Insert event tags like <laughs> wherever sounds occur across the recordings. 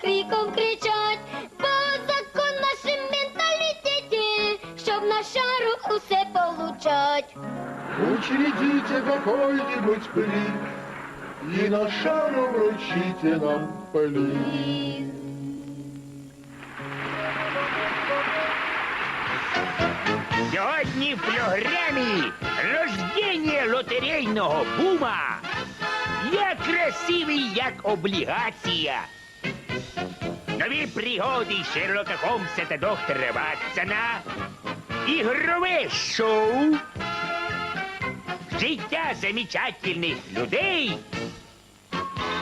криком кричать, бо закон нашим менталітеті, щоб на шару усе получать. Учредите какой-нибудь приз И на шару вручите нам приз. Сьогодні в програмі рождення лотерейного бума. Я красивий, як облігація. Нові пригоди Шерлока Холмса та доктора Ватсона. Ігрове шоу. Життя замечательних людей.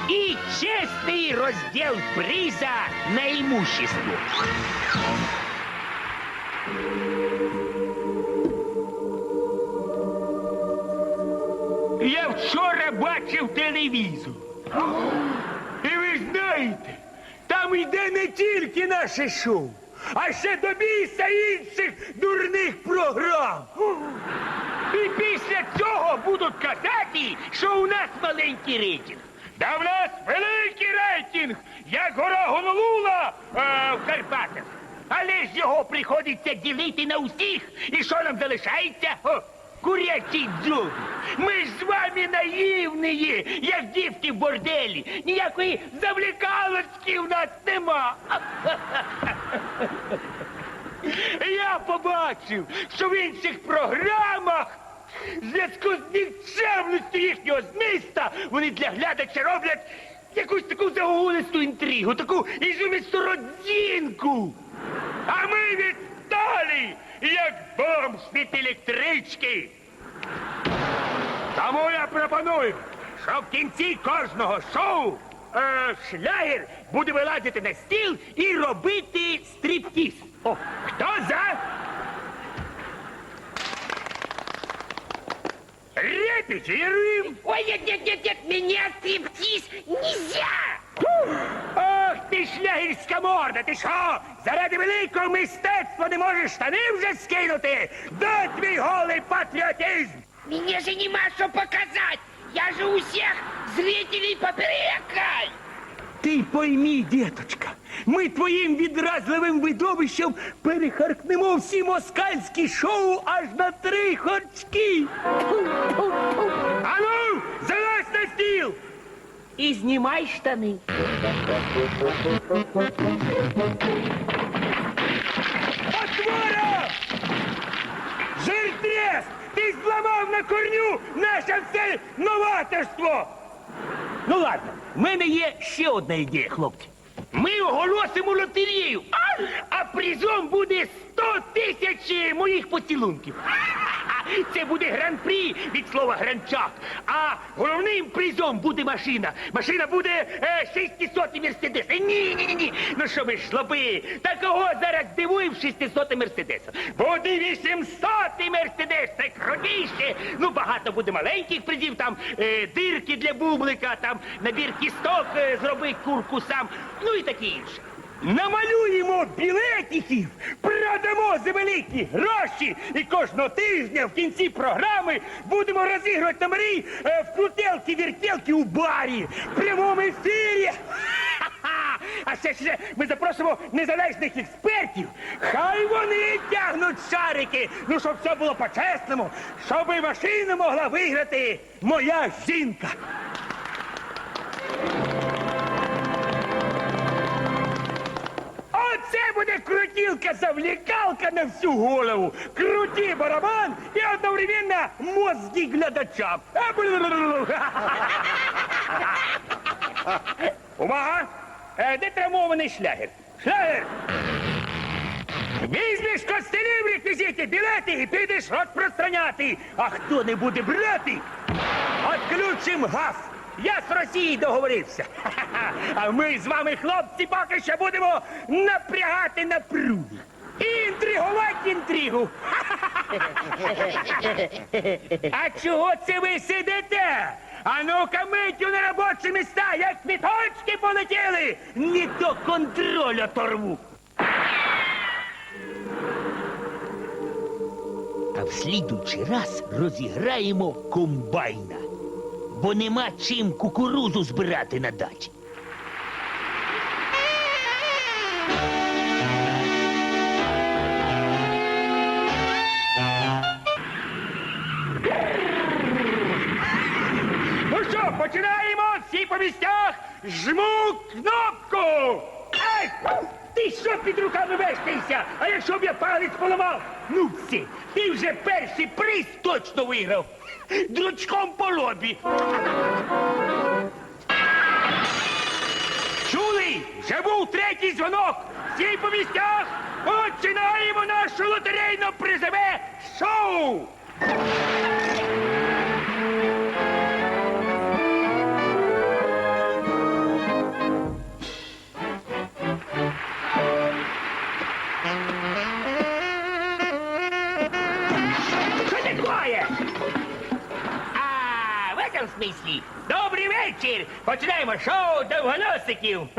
І чесний розділ приза на імущество. Я вчора бачив телевізор. І ви знаєте, там йде не тільки наше шоу, а ще до біса інших дурних програм. І після цього будуть казати, що у нас маленький рейтинг. Да в нас великий рейтинг, як гора Гонолула е, в Карпатах. Але ж його приходиться ділити на усіх. І що нам залишається? О, курячий дзьоб. Ми ж з вами наївні, як дівки в борделі. Ніякої завлікалочки в нас нема. Я побачив, що в інших програмах в зв'язку з нікчемністю їхнього зміста вони для глядача роблять якусь таку загулисту інтригу, таку ізумісту родзінку. А ми віддалі, як бомж від електрички. Тому я пропоную, що в кінці кожного шоу е, шлягер буде вилазити на стіл і робити стріптіз. О, хто за? Репетируем. Ой, нет, нет, нет, нет, меня стриптиз нельзя! Ох ти шлягерська морда, ти що? Заради великого мистецтва не можеш штани вже скинути? Де твій голий патріотизм? Мне же нема что показать! Я же у всех зрителей поперекай! Ти поймі, діточка, ми твоїм відразливим видовищем перехаркнемо всі москальські шоу аж на три хорчки. Ану! І знімай штани. Потвора! Жиртрес! Ти зламав на корню наше все новаторство! Ну ладно, в мене є ще одна ідея, хлопці. Ми оголосимо лотерею, а, а призом буде 100 тисяч моїх поцілунків. Це буде гран-прі від слова гранчак. А головним призом буде машина. Машина буде е, 600 мерседес. Ні, ні, ні, ні. Ну що ви шлопи? Та кого зараз дивує в 600 мерседеса? Буде 800 мерседес, це крутіше. Ну багато буде маленьких призів, там е, дирки для бублика, там набір кісток е, зроби курку сам, ну і таке інше. Намалюємо білетиків, продамо за великі гроші, і кожного тижня в кінці програми будемо розігрувати номери е, в крутелки вертелки у барі в прямому ефірі. А ще ще ми запросимо незалежних експертів. Хай вони тягнуть шарики. Ну, щоб все було по-чесному, щоб машина могла виграти моя жінка. Крутілка завлікалка на всю голову. Круті барабан і одновременно мозги глядачам. А, блу-блу-блу. Увага! Де травмований шлягер? Шлягер! Візьмеш костелі в реквізиті, білети і підеш розпространяти. А хто не буде брати, отключим газ. Я з Росією договорився. <laughs> А ми з вами, хлопці, поки що будемо напрягати напругу. І інтригувати інтригу. <laughs> А чого це ви сидите? А ну-ка митю на робочі міста, як квіточки полетіли, не до контролю торву. А в слідучий раз розіграємо комбайна, бо нема чим кукурузу збирати на дачі. Ну що, починаємо всі по місцях. Жму кнопку. Ай! Ти що під руками вештаєшся? А якщо б я палець поламав? Ну все, ти вже перший приз точно виграв. Дручком по лобі. Чули? Вже був третій дзвонок. Всі по місцях починаємо наше лотерейно-призове шоу. Починаємо шоу довгоносиків. <laughs>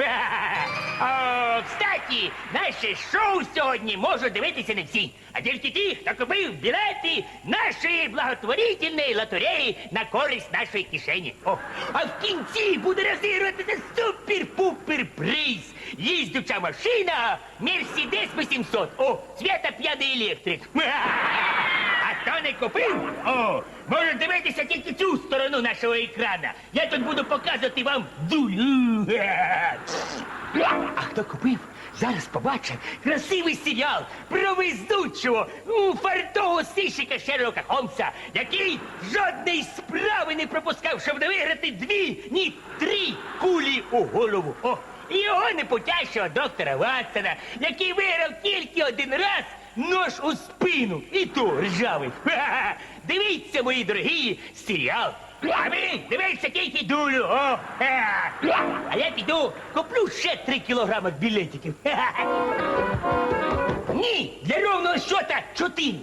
Кстати, наше шоу сьогодні можуть дивитися не всі, а тільки ті, хто купив білети нашої благотворительної лотереї на користь нашої кишені. О, а в кінці буде розігруватися супер-пупер приз. Їздюча машина Мерседес 800. О, свята п'яний електрик. А <laughs> хто не купив? О, може дивитися тільки цю сторону нашого екрана. Я тут буду показувати вам дулю. А хто купив? Зараз побачив красивий серіал про вездучого, ну, фартового сищика Шерлока Холмса, який жодної справи не пропускав, щоб не виграти дві, ні три кулі у голову. О, і його непутящого доктора Ватсона, який виграв тільки один раз нож у спину, і то ржавий. Ха-ха-ха. Дивіться, мої дорогі, серіал. А ви дивіться тільки дулю. О, а я піду куплю ще три кілограми білетиків. Ні, для ровного счета чотири.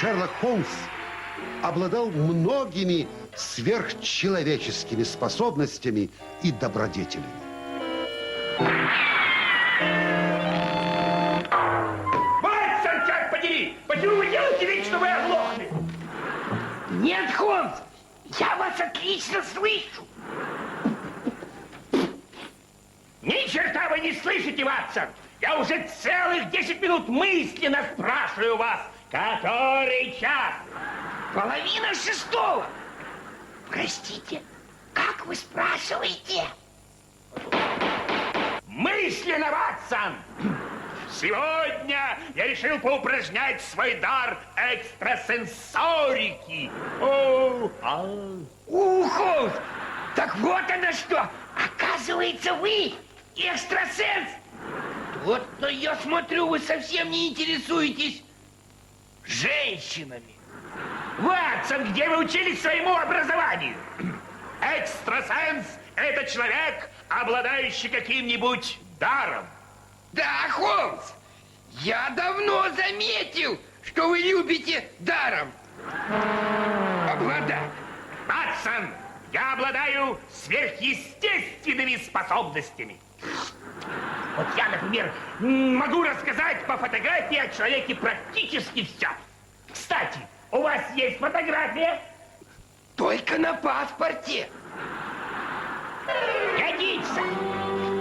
Шерлок Холмс обладал многими сверхчеловеческими способностями и добродетелями. Ватсон, черт подери! Почему вы делаете вид, что вы оглохли? Нет, Холмс, я вас отлично слышу. Ни черта вы не слышите, Ватсон! Я уже целых 10 минут мысленно спрашиваю вас, который час? Половина шестого. Простите, как вы спрашиваете? Мысленно, Ватсон! Сегодня я решил поупражнять свой дар экстрасенсорики. О, а. У, Холмс, так вот оно что. Оказывается, вы экстрасенс. Вот-то я смотрю, вы совсем не интересуетесь женщинами. Ватсон, где вы учились своему образованию? <clears throat> Экстрасенс — это человек, обладающий каким-нибудь даром. Да, Холмс, я давно заметил, что вы любите даром обладать. Ватсон, я обладаю сверхъестественными способностями. Вот я, например, могу рассказать по фотографии о человеке практически все. Кстати, у вас есть фотография? Только на паспорте. Годится.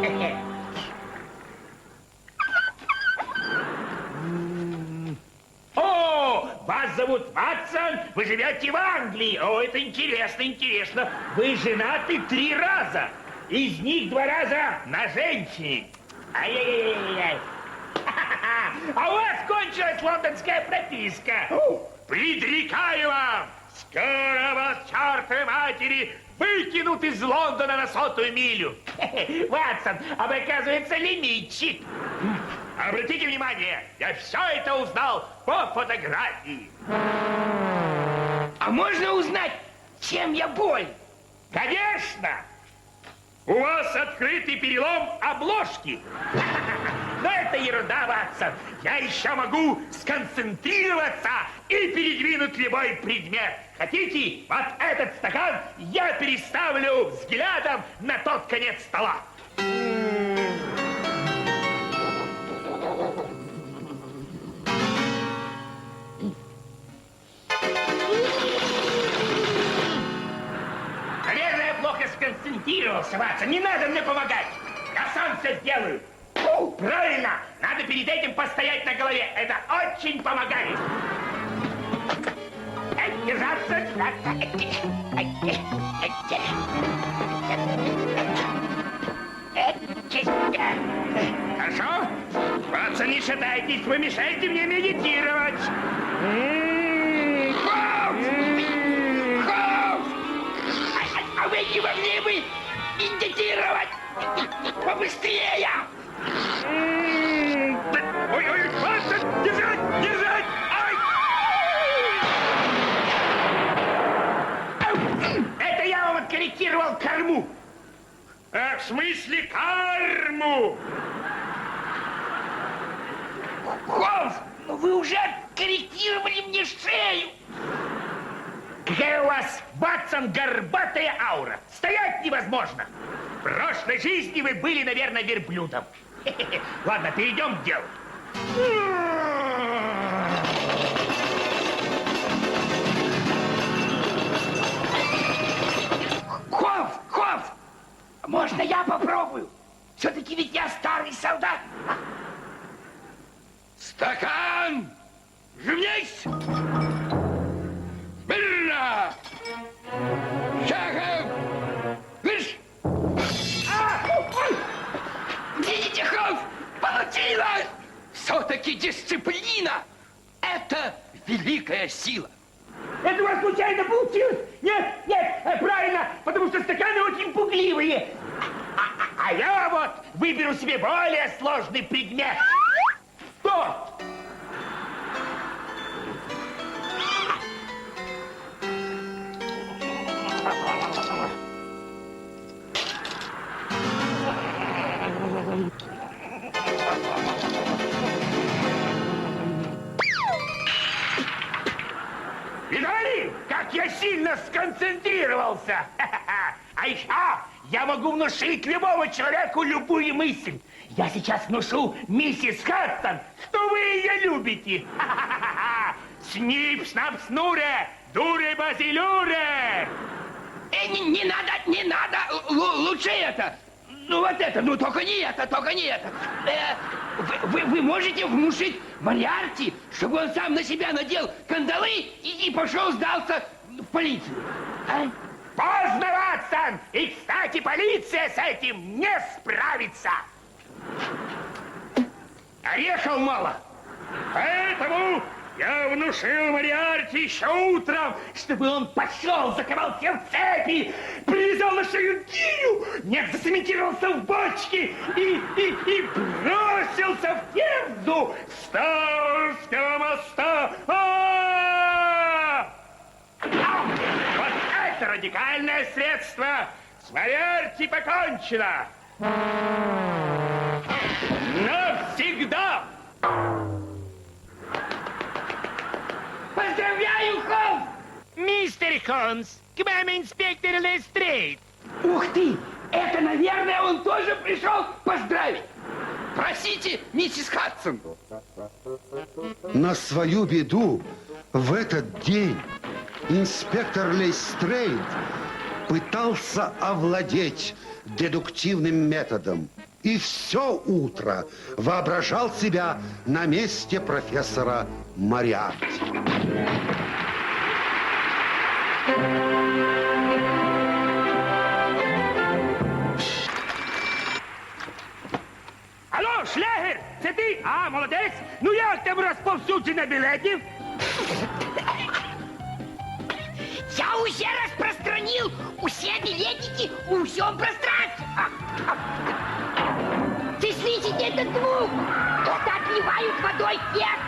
<laughs> О, вас зовут Ватсон, вы живете в Англии. О, это интересно, интересно. Вы женаты три раза. Из них два раза на женщине. Ай-яй-яй-яй. Ха-ха-ха. <laughs> А у вас кончилась лондонская прописка. Предрекаю вам, скоро вас, чертовой матери, выкинут из Лондона на сотую милю. <laughs> Ватсон, а вы, оказывается, лимитчик. Обратите внимание, я все это узнал по фотографии. А можно узнать, чем я болен? Конечно! У вас открытый перелом обложки. Но это ерунда, Ватсон. Я еще могу сконцентрироваться и передвинуть любой предмет. Хотите, вот этот стакан я переставлю взглядом на тот конец стола. Наверное, я плохо сконцентрировался, Ватсон. Не надо мне помогать. Я сам все сделаю. Фу, правильно, надо перед этим постоять на голове. Это очень помогает. Держаться. Хорошо? Братцы, не шатайтесь, вы мешаете мне медитировать. Холмс! Холмс! А, а- вы не могли бы медитировать побыстрее? Ой-ой, братцы, держать, держать! Ай! Это я вам откорректировал корму. А, в смысле карму? Холмс, ну вы уже корректировали мне шею. Какая у вас, бацан, горбатая аура. Стоять невозможно. В прошлой жизни вы были, наверное, верблюдом. Хе-хе-хе. <laughs> Ладно, перейдем к делу. Холмс, Холмс, можно я попробую? Все-таки ведь я старый солдат. Стакан! Живнись! Смирно! Шагом! Выш! А, Холмс, получилось! Все-таки дисциплина – это великая сила. Это у вас случайно получилось? Нет, нет, э, правильно, потому что стаканы очень пугливые. А, а- а я вот выберу себе более сложный предмет. Что? Я сильно сконцентрировался? <laughs> А еще я могу внушить любому человеку любую мысль. Я сейчас внушу миссис Хадсон, что вы ее любите. <laughs> Снип, снап, снуре, дуре, базилюре. Э, не, не надо, не надо, Л- лучше это. Ну вот это, ну только не это, только не это. Э, вы, вы- вы можете внушить Мариарти, чтобы он сам на себя надел кандалы и, и пошел сдался в полицию. А? Поздно, Ватсон! И, кстати, полиция с этим не справится. Орехов мало. Поэтому я внушил Мариарти еще утром, чтобы он пошел, заковал все в цепи, привязал на шею гирю, нет, засементировался в бочке и, и, и бросился в Темзу с моста. А! Это радикальное средство! С Мариарти покончено! Навсегда! Поздравляю, Холмс! Мистер Холмс, к вам инспектор Лестрейд. Ух ты! Это, наверное, он тоже пришел поздравить. Просите, миссис Хадсон. На свою беду в этот день инспектор Лейстрейд пытался овладеть дедуктивным методом. И все утро воображал себя на месте профессора Мариарти. Алло, шлягер, це ти? А, молодець. Ну як там розповсюдження білетів? Я уже распространил все билетики у всем пространстве. А, а. Ты слышите этот звук? Это отливают водой тех,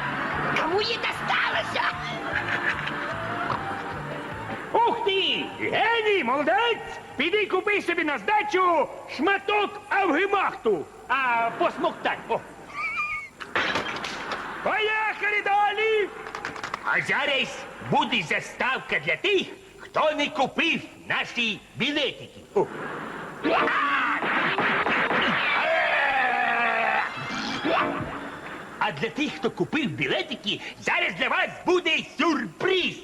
кому не досталось. а? Ух ти! Геній, молодець! Піди купи собі на здачу шматок авгемахту, а посмоктать. О. Поїхали далі! А зараз буде заставка для тих, хто не купив наші білетики. О. А для тих, хто купив білетики, зараз для вас буде сюрприз.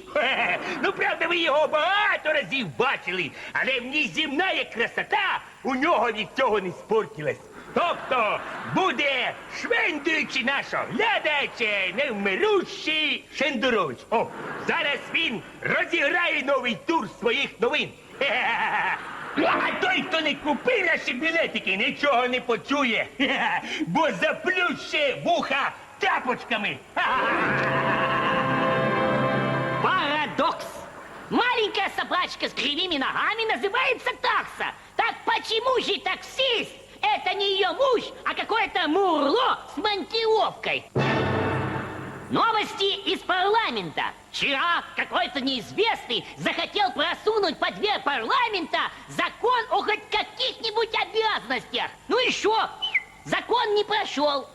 Ну, правда, ви його багато разів бачили, але внеземна красота у нього від цього не спортилась. Тобто буде швендуючи нашого глядача, невмирущий Шендерович. О, зараз він розіграє новий тур своїх новин. А той, хто не купив наші білетики, нічого не почує, бо заплющить вуха тапочками. Парадокс. Маленькая собачка с кривыми ногами называется такса. Так почему же таксист? Это не ее муж, а какое-то мурло с монтировкой. Новости из парламента. Вчера какой-то неизвестный захотел просунуть под дверь парламента закон о хоть каких-нибудь обязанностях. Ну что? Закон не прошел.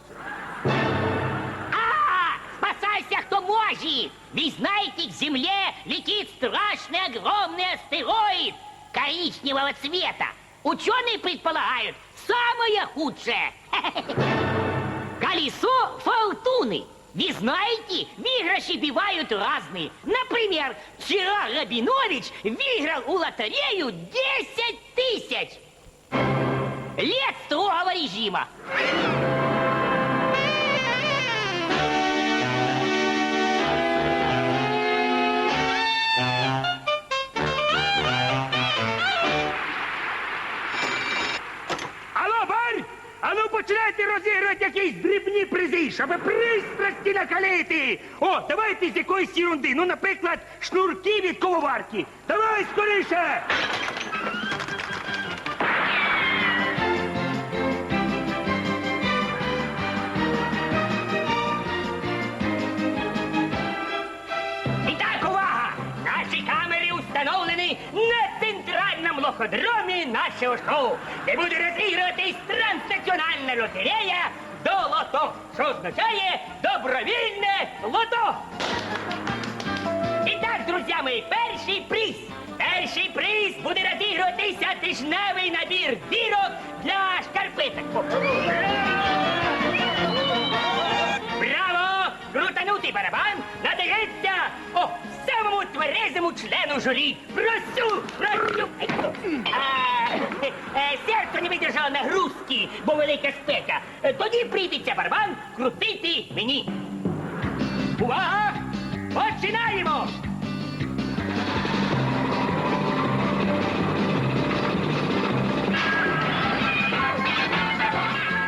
А, спасайся, кто может! Вы знаете, к Земле летит страшный огромный астероид коричневого цвета. Ученые предполагают, самое худшее. <laughs> Колесо фортуны. Вы знаете, выигрыши бывают разные. Например, вчера Рабинович выиграл у лотерею 10 тысяч. Лет строгого режима. Ну розігрувати якісь дрібні призи, щоб пристрасті накалити. О, давайте з якоїсь ерунди. Ну, наприклад, шнурки від коловарки. Давай скоріше! Лоходромі нашого шоу, де буде розігруватись транснаціональна лотерея до лото, що означає добровільне лото. І так, друзі мої, перший приз. Перший приз буде розігруватися тижневий набір дірок для шкарпеток. Браво! Крутанутий барабан надається о самому тверезому члену журі. Просю, просю. А, серце не видержало нагрузки, бо велика спека. Е, Тоді прийдеться барабан крутити мені. Увага! Починаємо!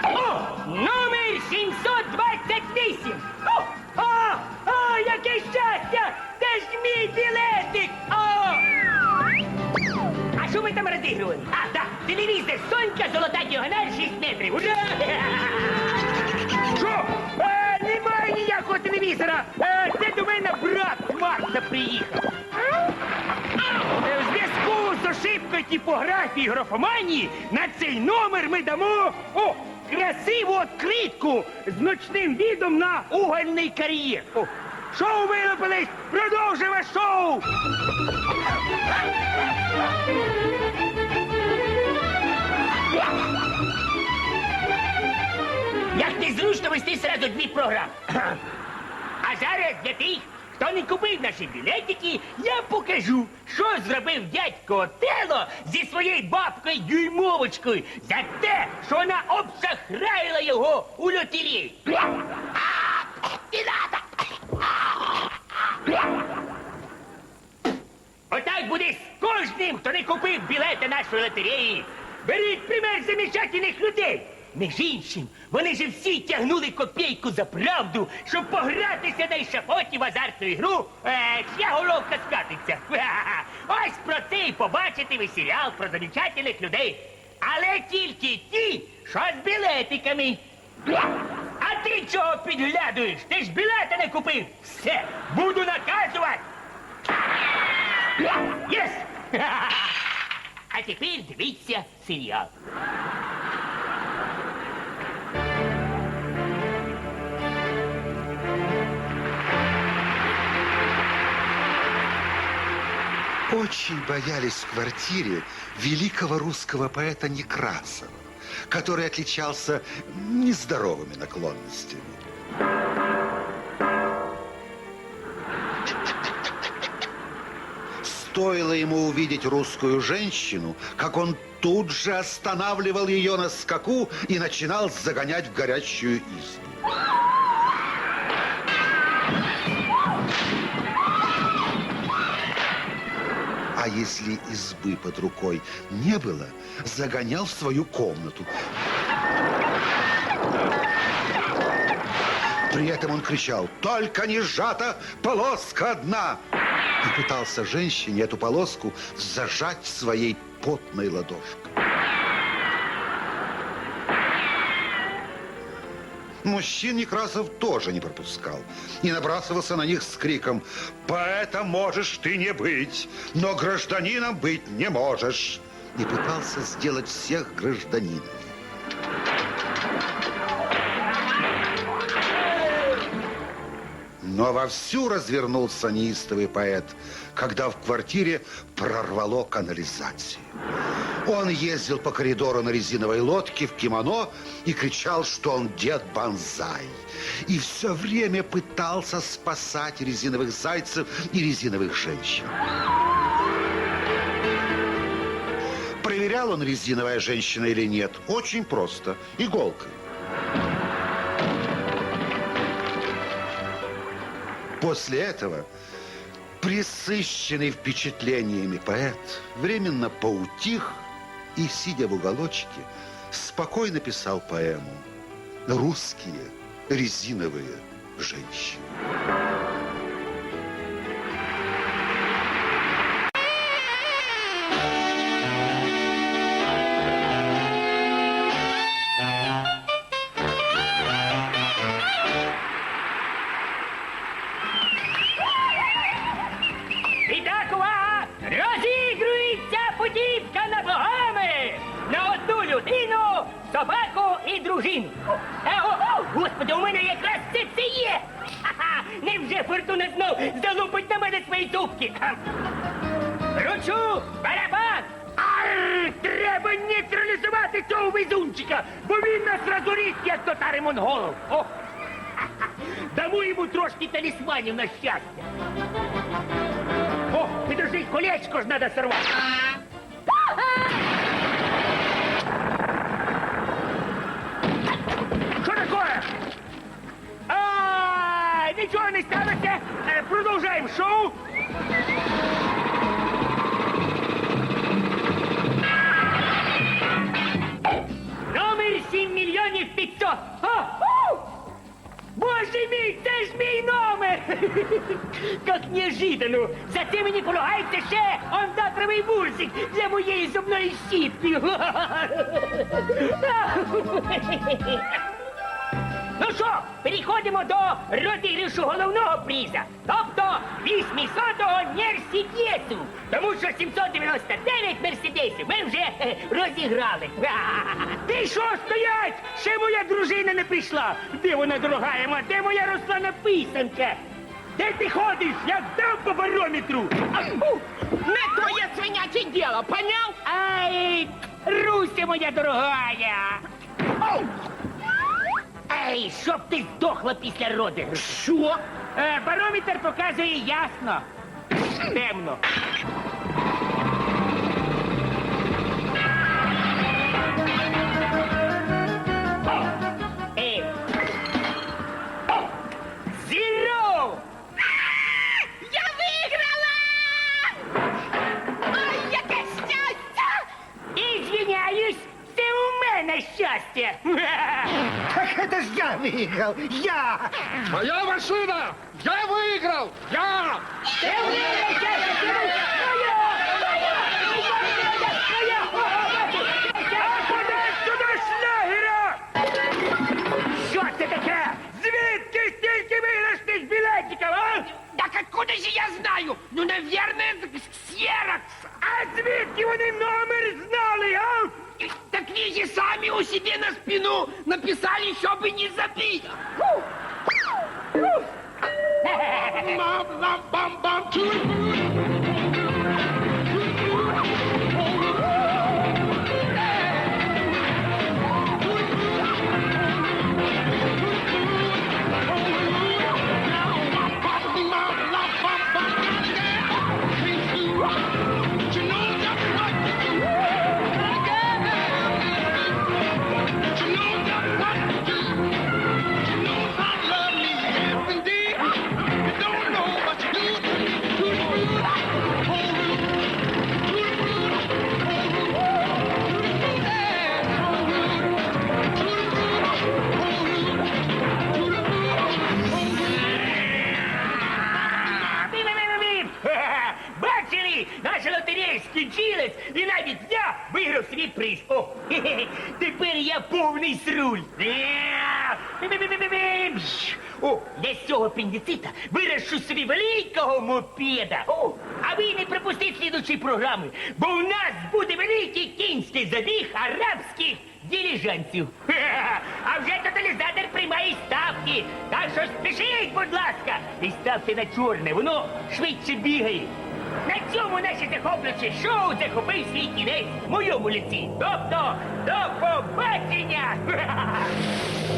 О, номер 728. О, о, о, яке щастя! Це ж мій білетик! О! А що ми там розігрували? А, так, телевізор Сонька, золота діагональ 6 метрів. Ура! Що? Е, немає ніякого телевізора. Е, це до мене брат Марса приїхав. Е, В зв'язку з ошибкою типографії графоманії на цей номер ми дамо о, красиву відкритку з ночним відом на угольний кар'єр. О, шоу вилупились! Продовжуємо шоу! Як незручно вести сразу дві програми. <clears throat> А зараз для тих, хто не купив наші білетики, я покажу, що зробив дядько Отело зі своєю бабкою дюймовочкою за те, що вона обсахраїла його у лотереї. Отак буде з кожним, хто не купив білети нашої лотереї. Беріть пример замечательних людей. Між іншим, вони ж всі тягнули копійку за правду, щоб погратися на ешафоті в азартну ігру, е, чия головка скатиться. <laughs> Ось про це і побачите ви серіал про замечательних людей. Але тільки ті, що з білетиками. А ти чого підглядуєш? Ти ж білети не купив. Все, буду наказувати. Єс! <laughs> А тепер дивіться серіал. Очень боялись в квартире великого русского поэта Некрасова, который отличался нездоровыми наклонностями. Стоило ему увидеть русскую женщину, как он тут же останавливал ее на скаку и начинал загонять в горячую избу. А если избы под рукой не было, загонял в свою комнату. При этом он кричал «Только не сжата полоска одна!» И пытался женщине эту полоску зажать своей потной ладошкой. Мужчин Некрасов тоже не пропускал и набрасывался на них с криком «Поэтом можешь ты не быть, но гражданином быть не можешь!» и пытался сделать всех гражданинами. Но вовсю развернулся неистовый поэт, когда в квартире прорвало канализацию. Он ездил по коридору на резиновой лодке в кимоно и кричал, что он дед Банзай. И все время пытался спасать резиновых зайцев и резиновых женщин. Проверял он, резиновая женщина или нет, очень просто, иголкой. После этого присыщенный впечатлениями поэт временно поутих и, сидя в уголочке, спокойно писал поэму «Русские резиновые женщины». Нічого не сталося. Е, Продовжаємо шоу. Номер 7 мільйонів 500. О, у! Боже мій, це ж мій номер! <laughs> Как неожиданно! За це мені полагається ще ондатровий бурсик для моєї зубної щітки. <laughs> Ну що, переходимо до розіграшу головного приза, тобто 800-го Мерседесу. Тому що 799 Мерседесів ми вже е, розіграли. <laughs> Ти що стоять? Ще моя дружина не прийшла. Де вона, дорога моя? Де моя Руслана писанка? Де ти ходиш? Я дам по барометру. А, Не твоє свиняче діло, поняв? Ай, Руся моя дорогая! Оу! Ей, щоб ти здохла після родин. Що? Е, барометр показує ясно. Темно. я выиграл! Я! Моя машина! Я выиграл! Я! Це у мене щастя! Це моє! Моє! Моє! Моє! Подай сюди шлягера! Що це таке? Звідки стільки виграшних білетиків, а? Так откуда же я знаю? Ну, наверное, себе на спину написали, чтобы не забить. Bam, апендицита вирощу собі великого мопеда. О, а ви не пропустіть слідучі програми, бо у нас буде великий кінський забіг арабських діліжанців. <laughs> А вже тоталізатор приймає ставки. Так що спішіть, будь ласка, і ставте на чорне, воно швидше бігає. На цьому наше захоплююче шоу захопив свій кінець в моєму лиці. Тобто, до побачення! <laughs>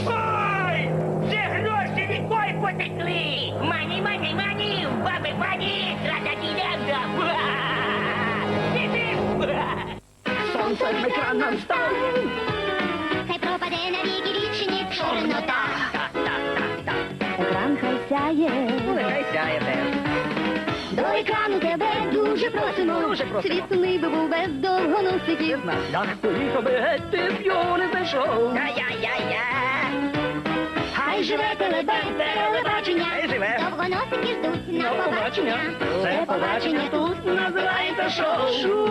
Ой! Де гроші рікою потекли! Мані, мані, мані! Баби, мані! Тра-та-ді-дам-да! Сонце екраном стало. Хай пропаде на віки вічні чорнота. Екран хай сяє. Нехай сяє теж. До екрану тебе дуже просимо. Дуже просимо. Світ сумний би був без довгоносиків. Як поїхав би геть, ти б його не знайшов. Я-я-я-я. Хай живе телебень, телебачення, Хай живе. довгоносики ждуть на побачення. Це побачення тут називається шоу.